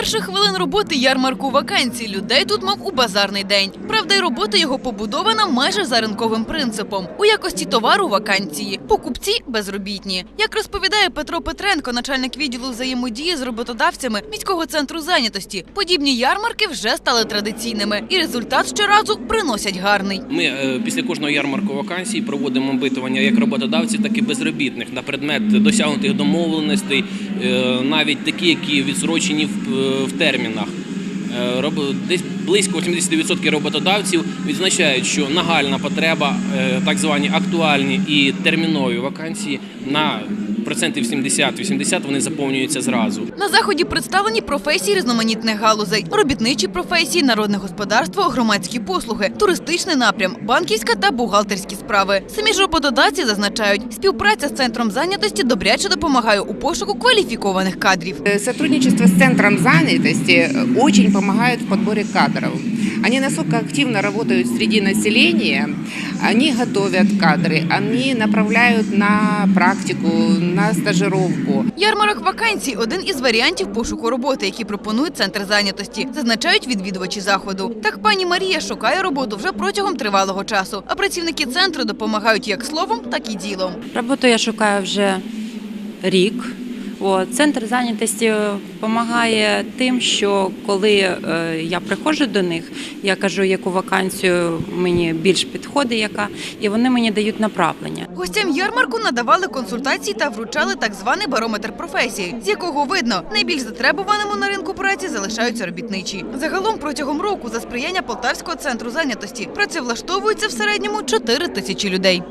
перших хвилин роботи ярмарку вакансій людей тут мав у базарний день. Правда, й робота його побудована майже за ринковим принципом. У якості товару вакансії, покупці безробітні. Як розповідає Петро Петренко, начальник відділу взаємодії з роботодавцями міського центру зайнятості, подібні ярмарки вже стали традиційними, і результат щоразу приносять гарний. Ми е, після кожного ярмарку вакансій проводимо опитування як роботодавців, так і безробітних на предмет досягнутих домовленостей, е, навіть такі, які відсрочені в, е, в термінах. Е, Десь близько 80% роботодавців відзначають, що нагальна потреба, е, так звані актуальні і термінові вакансії на процентів 70-80 вони заповнюються зразу. На заході представлені професії різноманітних галузей: робітничі професії, народне господарство, громадські послуги, туристичний напрям, банківська та бухгалтерські справи. Самі ж роботодавці зазначають, співпраця з центром зайнятості добряче допомагає у пошуку кваліфікованих кадрів. Э, Сотрудничество с Центром занятости э, очень помогает в подборе кадров. Они настолько активно работают среди населения, они готовят кадры, они направляют на практику, на стажировку. Ярмарок вакансій один із варіантів пошуку роботи, які пропонує центр зайнятості, зазначають відвідувачі заходу. Так пані Марія шукає роботу вже протягом тривалого часу. А працівники центру допомагають як словом, так і ділом. Роботу я шукаю вже рік. Центр зайнятості допомагає тим, що коли е, я приходжу до них, я кажу, яку вакансію мені більш підходить, яка, і вони мені дають направлення. Гостям ярмарку надавали консультації та вручали так званий барометр професії, з якого видно, найбільш затребуваними на ринку праці залишаються робітничі. Загалом протягом року за сприяння Полтавського центру зайнятості працевлаштовується в середньому 4 тисячі людей.